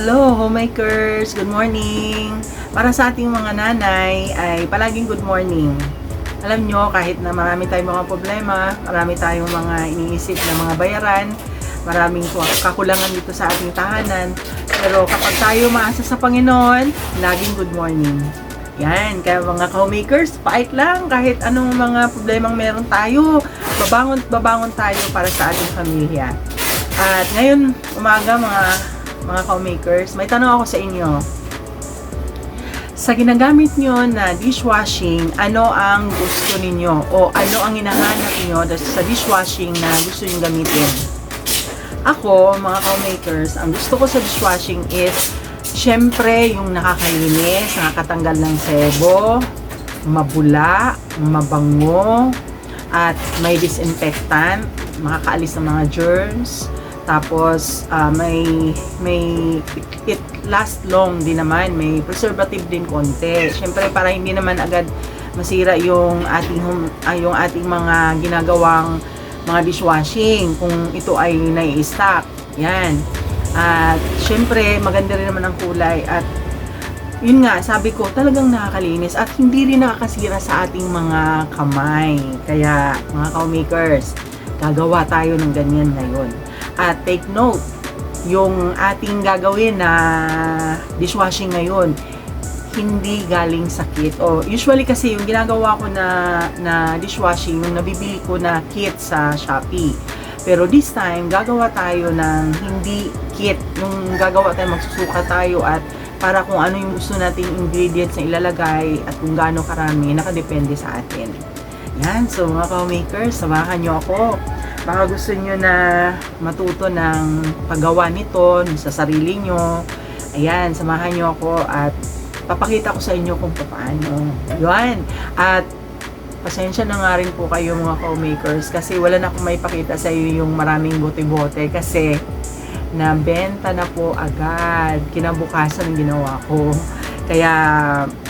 Hello, homemakers! Good morning! Para sa ating mga nanay ay palaging good morning. Alam nyo, kahit na marami tayong mga problema, marami tayong mga iniisip na mga bayaran, maraming kakulangan dito sa ating tahanan, pero kapag tayo maasa sa Panginoon, laging good morning. Yan, kaya mga homemakers, pait lang kahit anong mga problemang meron tayo, babangon, babangon tayo para sa ating pamilya. At ngayon, umaga mga mga homemakers, may tanong ako sa inyo. Sa ginagamit nyo na dishwashing, ano ang gusto ninyo? O ano ang hinahanap nyo sa dishwashing na gusto nyo gamitin? Ako, mga homemakers, ang gusto ko sa dishwashing is syempre yung nakakalinis, nakakatanggal ng sebo, mabula, mabango, at may disinfectant, makakaalis ng mga germs, tapos ah, may may it, last long din naman, may preservative din konti. Syempre para hindi naman agad masira yung ating ah, yung ating mga ginagawang mga dishwashing kung ito ay nai-stock. Yan. At syempre maganda rin naman ang kulay at yun nga, sabi ko, talagang nakakalinis at hindi rin nakakasira sa ating mga kamay. Kaya, mga ka-makers, gagawa tayo ng ganyan ngayon. At take note, yung ating gagawin na dishwashing ngayon, hindi galing sakit. O usually kasi yung ginagawa ko na na dishwashing, yung nabibili ko na kit sa Shopee. Pero this time, gagawa tayo ng hindi kit. Yung gagawa tayo, magsusuka tayo at para kung ano yung gusto nating ingredients na ilalagay at kung gaano karami, nakadepende sa atin. Yan, so mga ka-makers, samahan nyo ako. Baka gusto nyo na matuto ng paggawa nito sa sarili nyo. Ayan, samahan nyo ako at papakita ko sa inyo kung paano. Yan. At pasensya na nga rin po kayo mga co-makers kasi wala na akong may pakita sa iyo yung maraming bote-bote kasi nabenta na po agad kinabukasan ng ginawa ko. Kaya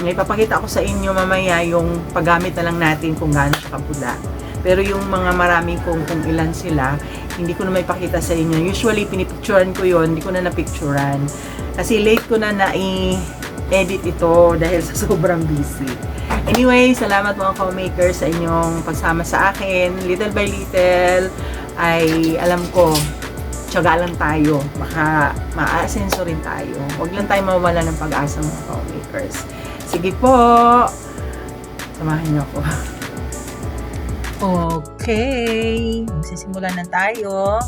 may papakita ko sa inyo mamaya yung paggamit na lang natin kung gaano siya kapula. Pero yung mga maraming kung, kung ilan sila, hindi ko na may pakita sa inyo. Usually, pinipicturan ko yon hindi ko na napicturan. Kasi late ko na na-edit ito dahil sa sobrang busy. Anyway, salamat mga co-makers sa inyong pagsama sa akin. Little by little, ay alam ko, tiyaga lang tayo. Baka maa-asenso rin tayo. Huwag lang tayo mawala ng pag-asa mga co-makers. Sige po! Samahan niyo ako. Okay, magsisimulan na tayo.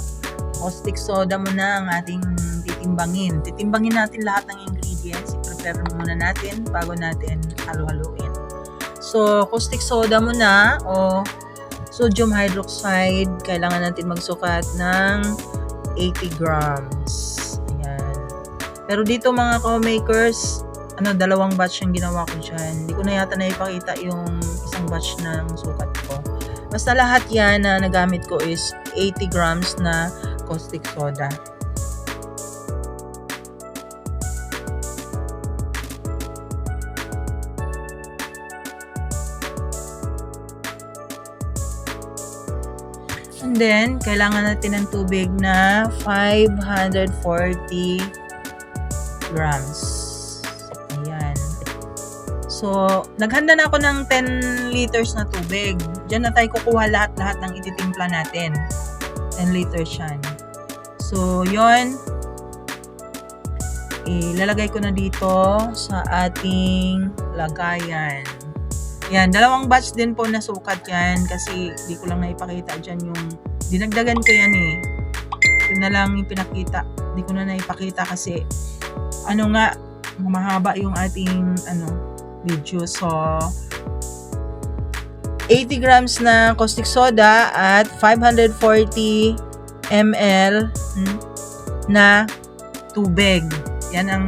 Caustic soda muna ang ating titimbangin. Titimbangin natin lahat ng ingredients. I-prepare muna natin bago natin halo-haluin. So, caustic soda muna o sodium hydroxide. Kailangan natin magsukat ng 80 grams. Ayan. Pero dito mga co-makers, ano, dalawang batch yung ginawa ko dyan. Hindi ko na yata naipakita yung isang batch ng sukat ko. Basta lahat yan na nagamit ko is 80 grams na caustic soda. And then, kailangan natin ng tubig na 540 grams. So, naghanda na ako ng 10 liters na tubig. Diyan na tayo kukuha lahat-lahat ng ititimpla natin. 10 liters yan. So, yon ilalagay ko na dito sa ating lagayan. Yan, dalawang batch din po na sukat yan kasi di ko lang naipakita dyan yung dinagdagan ko yan eh. Yun na lang yung pinakita. Di ko na naipakita kasi ano nga, mahaba yung ating ano, video. So, 80 grams na caustic soda at 540 ml hmm, na tubig. Yan ang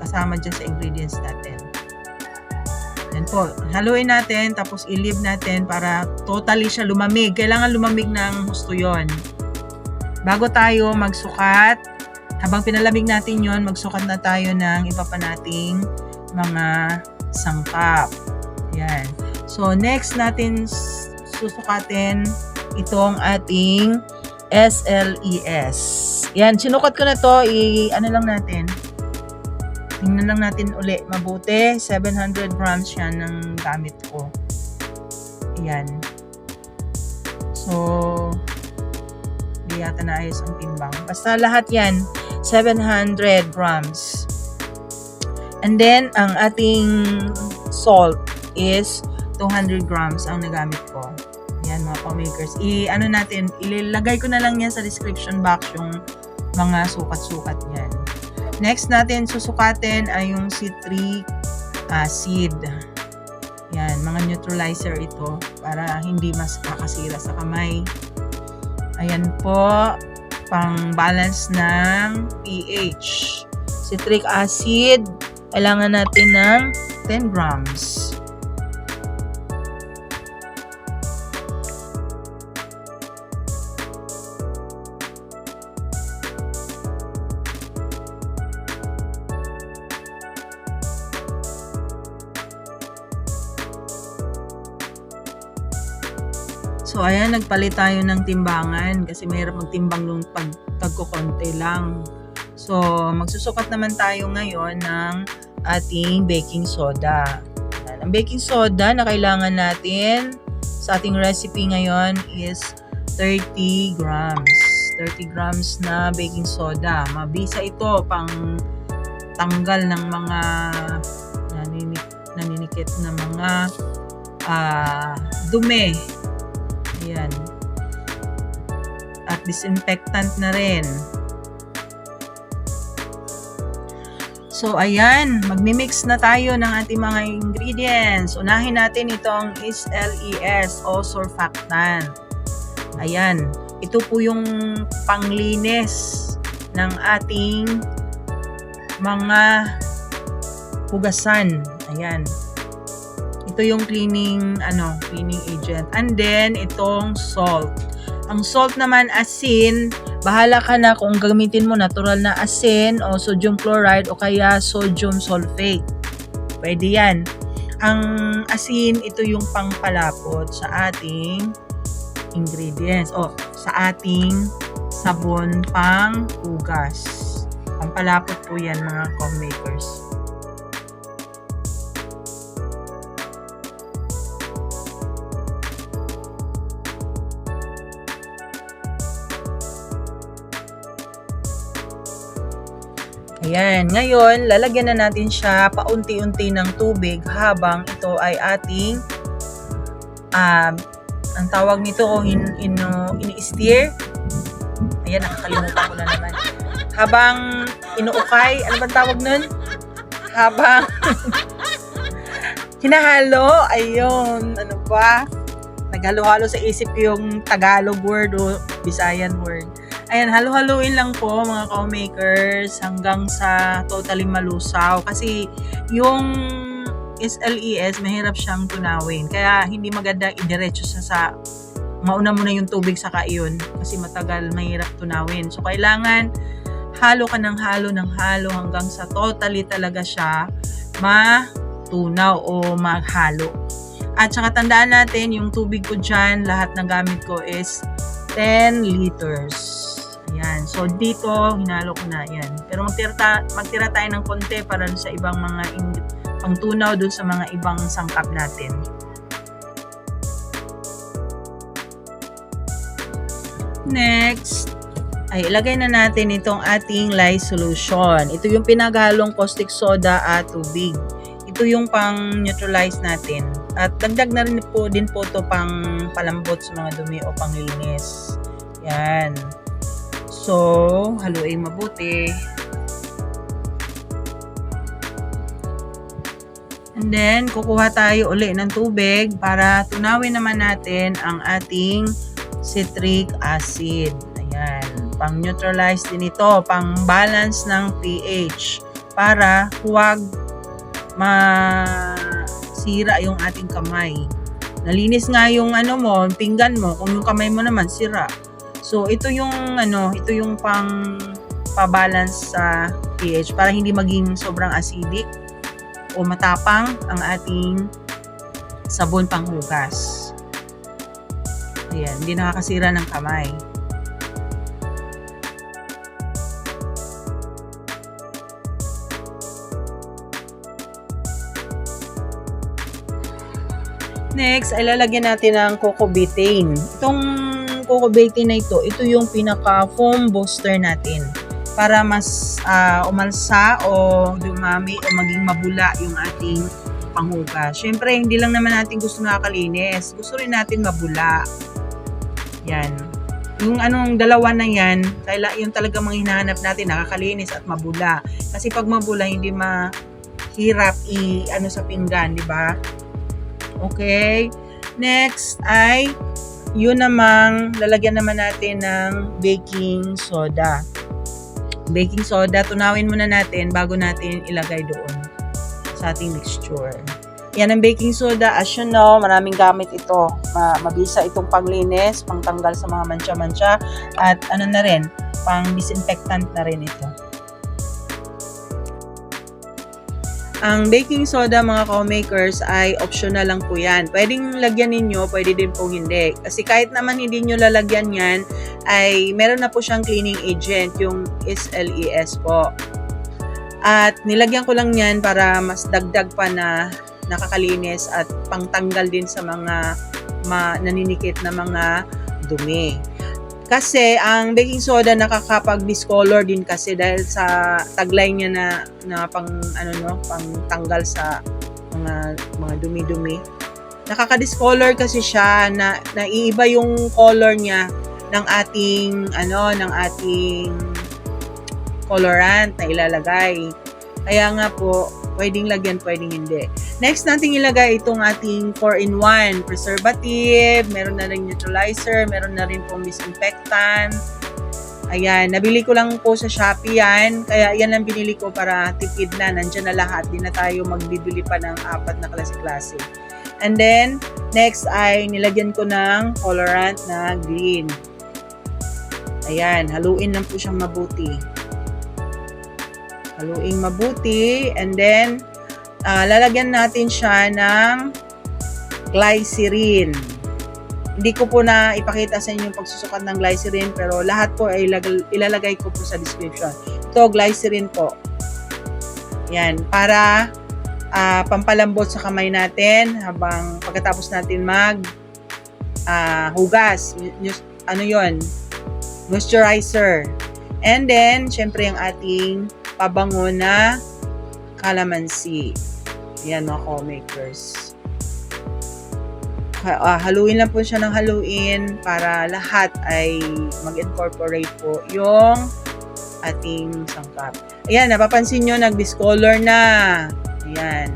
kasama dyan sa ingredients natin. Yan po. Haluin natin, tapos i-leave natin para totally siya lumamig. Kailangan lumamig ng husto yon. Bago tayo magsukat, habang pinalamig natin yon, magsukat na tayo ng iba pa nating mga sangkap. Yan. So, next natin susukatin itong ating SLES. Yan, sinukat ko na to. I, ano lang natin. Tingnan lang natin uli. Mabuti. 700 grams yan ng gamit ko. Yan. So, hindi yata naayos ang timbang. Basta lahat yan, 700 grams. And then, ang ating salt is 200 grams ang nagamit ko. Yan mga pa-makers. I, ano natin, ilagay ko na lang yan sa description box yung mga sukat-sukat yan. Next natin susukatin ay yung citric acid. Yan, mga neutralizer ito para hindi mas kakasira sa kamay. Ayan po, pang balance ng pH. Citric acid, kailangan natin ng 10 grams. So, ayan, nagpalit tayo ng timbangan kasi mahirap magtimbang nung pag tagko-konti lang. So, magsusukat naman tayo ngayon ng ating baking soda. Ang baking soda na kailangan natin sa ating recipe ngayon is 30 grams. 30 grams na baking soda. Mabisa ito pang tanggal ng mga naninik, naninikit na mga ah, dumi Ayan. At disinfectant na rin. So, ayan. Magmimix na tayo ng ating mga ingredients. Unahin natin itong is LES o surfactant. Ayan. Ito po yung panglinis ng ating mga hugasan. Ayan. Ito yung cleaning ano, cleaning agent. And then itong salt. Ang salt naman asin, bahala ka na kung gamitin mo natural na asin o sodium chloride o kaya sodium sulfate. Pwede yan. Ang asin, ito yung pangpalapot sa ating ingredients o sa ating sabon pang hugas. Pampalapot po yan mga makers. Ayan, ngayon lalagyan na natin siya paunti-unti ng tubig habang ito ay ating um, ang tawag nito o in, in, ini-steer. Ayan, nakakalimutan ko na naman. Habang inuukay, ano bang tawag nun? Habang hinahalo, ayun, ano ba? Naghalo-halo sa isip yung Tagalog word o Bisayan word. Ayan, halo-haluin lang po mga co-makers hanggang sa totally malusaw. Kasi yung SLES, mahirap siyang tunawin. Kaya hindi maganda idiretso sa sa mauna muna yung tubig sa iyon kasi matagal mahirap tunawin. So kailangan halo ka ng halo ng halo hanggang sa totally talaga siya matunaw o maghalo. At saka tandaan natin, yung tubig ko dyan, lahat ng gamit ko is 10 liters. Ayan. So, dito, hinalo ko na. Ayan. Pero magtira, magtira tayo ng konti para sa ibang mga in- pangtunaw dun sa mga ibang sangkap natin. Next, ay ilagay na natin itong ating lye solution. Ito yung pinaghalong caustic soda at tubig. Ito yung pang neutralize natin. At dagdag na rin po din po to pang palambot sa mga dumi o panglinis. Yan. So, haluin mabuti. And then, kukuha tayo uli ng tubig para tunawin naman natin ang ating citric acid. Ayan. Pang neutralize din ito. Pang balance ng pH. Para huwag masira yung ating kamay. Nalinis nga yung ano mo, pinggan mo, kung yung kamay mo naman sira. So ito yung ano, ito yung pang pabalance sa pH para hindi maging sobrang acidic o matapang ang ating sabon panghugas. Ayan, hindi nakakasira ng kamay. Next, ay lalagyan natin ng coco betaine. Itong coco betaine na ito, ito yung pinaka foam booster natin para mas ah, umalsa o dumami o maging mabula yung ating panghugas. Siyempre, hindi lang naman natin gusto nakakalinis. Gusto rin natin mabula. Yan. Yung anong dalawa na yan, kaila, yung talaga mga hinahanap natin, nakakalinis at mabula. Kasi pag mabula, hindi mahirap i ano sa pinggan, di ba? Okay. Next ay yun namang lalagyan naman natin ng baking soda. Baking soda, tunawin muna natin bago natin ilagay doon sa ating mixture. Yan ang baking soda. As you know, maraming gamit ito. Ma mabisa itong panglinis, pangtanggal sa mga mancha-mancha, at ano na rin, pang disinfectant na rin ito. Ang baking soda mga co-makers ay optional lang po yan. Pwedeng lagyan ninyo, pwede din po hindi. Kasi kahit naman hindi nyo lalagyan yan, ay meron na po siyang cleaning agent, yung SLES po. At nilagyan ko lang yan para mas dagdag pa na nakakalinis at pangtanggal din sa mga ma, naninikit na mga dumi. Kasi ang baking soda nakakapag-discolor din kasi dahil sa taglay niya na na pang ano no, pang tanggal sa mga mga dumi-dumi. Nakaka-discolor kasi siya na naiiba yung color niya ng ating ano ng ating colorant na ilalagay. Kaya nga po, pwedeng lagyan, pwedeng hindi. Next nating ilagay itong ating 4-in-1 preservative, meron na rin neutralizer, meron na rin pong disinfectant. Ayan, nabili ko lang po sa Shopee yan. Kaya yan ang binili ko para tipid na. Nandyan na lahat. Di na tayo magbibili pa ng apat na klase-klase. And then, next ay nilagyan ko ng colorant na green. Ayan, haluin lang po siyang mabuti. Haluin mabuti. And then, ah, lalagyan natin siya ng glycerin. Hindi ko po na ipakita sa inyo yung pagsusukat ng glycerin pero lahat po ay ilalagay ko po sa description. Ito, glycerin po. Yan, para ah, pampalambot sa kamay natin habang pagkatapos natin mag ah, hugas. Ano yon Moisturizer. And then, syempre yung ating pabango na calamansi. Yan mga co-makers. Ah, haluin lang po siya ng haluin para lahat ay mag-incorporate po yung ating sangkap. Ayan, napapansin nyo, nag-discolor na. Ayan.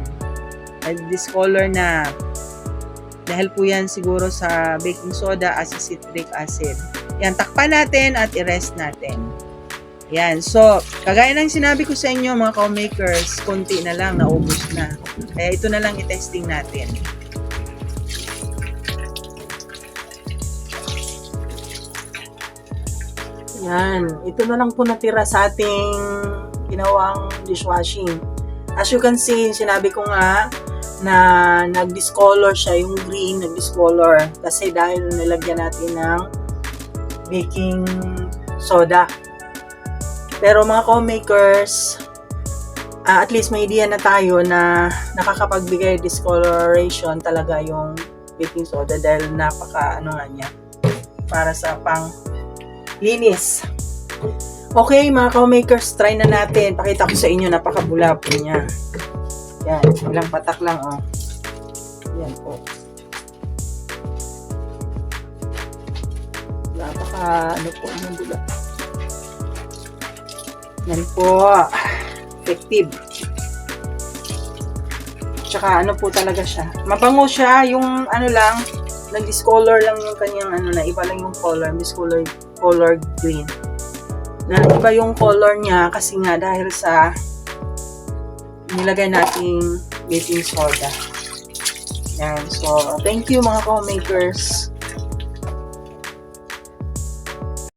Nag-discolor na. Dahil po yan siguro sa baking soda at sa citric acid. Yan, takpan natin at i-rest natin. Yan. So, kagaya ng sinabi ko sa inyo mga co-makers, konti na lang, naubos na. Kaya ito na lang i-testing natin. Yan. Ito na lang po natira sa ating ginawang dishwashing. As you can see, sinabi ko nga na nag-discolor siya, yung green nag-discolor. Kasi dahil nilagyan natin ng baking soda. Pero mga co-makers, ah, at least may idea na tayo na nakakapagbigay discoloration talaga yung baking soda dahil napaka ano nga niya para sa pang linis. Okay, mga co-makers, try na natin. Pakita ko sa inyo, napakabula po niya. Yan, ilang patak lang, oh. Yan po. Napaka, ano po, yung bula. Yan po. Effective. Tsaka ano po talaga siya. Mabango siya, yung ano lang, nag-discolor lang yung kanyang ano na, iba lang yung color, discolor color green. Na iba yung color niya kasi nga dahil sa nilagay nating baking soda. Yan. So, thank you mga co-makers.